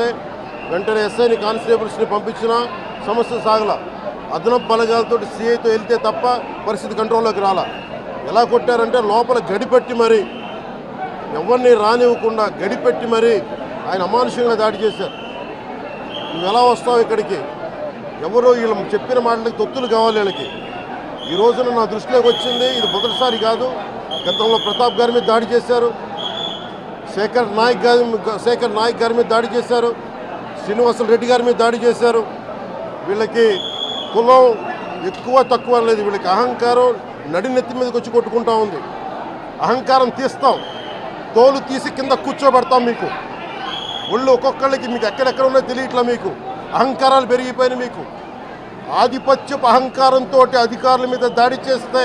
వస్తే వెంటనే ఎస్ఐని కానిస్టేబుల్స్ని పంపించినా సమస్య సాగల. అదనపు బలగాలతో సిఐతో వెళ్తే తప్ప పరిస్థితి కంట్రోల్లోకి రాల. ఎలా కొట్టారంటే లోపల గడిపెట్టి మరి ఎవరిని రానివ్వకుండా గడిపెట్టి మరి ఆయన అమానుషంగా దాడి చేశారు. నువ్వు ఎలా వస్తావు ఇక్కడికి? ఎవరో వీళ్ళు చెప్పిన మాటలకి తొత్తులు కావాలి వీళ్ళకి. ఈ రోజున నా దృష్టిలోకి వచ్చింది ఇది మొదటిసారి కాదు. గతంలో ప్రతాప్ గారి మీద దాడి చేశారు. శేఖర్ నాయక్ గారి శేఖర్ నాయక్ గారి మీద దాడి చేశారు. శ్రీనివాసులు రెడ్డి గారి మీద దాడి చేశారు. వీళ్ళకి కులం ఎక్కువ తక్కువ లేదు. వీళ్ళకి అహంకారం నడినెత్తి మీదకి వచ్చి కొట్టుకుంటా ఉంది. అహంకారం తీస్తాం. తోలు తీసి కింద కూర్చోబెడతాం మీకు. ఒళ్ళు ఒక్కొక్కళ్ళకి మీకు ఎక్కడెక్కడ ఉన్నాయో తెలియట్లా మీకు. అహంకారాలు పెరిగిపోయినాయి మీకు. ఆధిపత్యపు అహంకారంతో అధికారుల మీద దాడి చేస్తే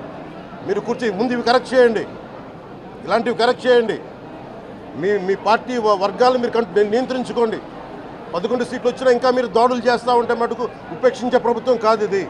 మీరు కుర్చీ ముందు ఇవి కరెక్ట్ చేయండి. ఇలాంటివి కరెక్ట్ చేయండి. మీ మీ పార్టీ వర్గాలు మీరు కంట్- నియంత్రించుకోండి. పదకొండు సీట్లు వచ్చినా ఇంకా మీరు దాడులు చేస్తూ ఉంటే మటుకు ఉపేక్షించే ప్రభుత్వం కాదు ఇది.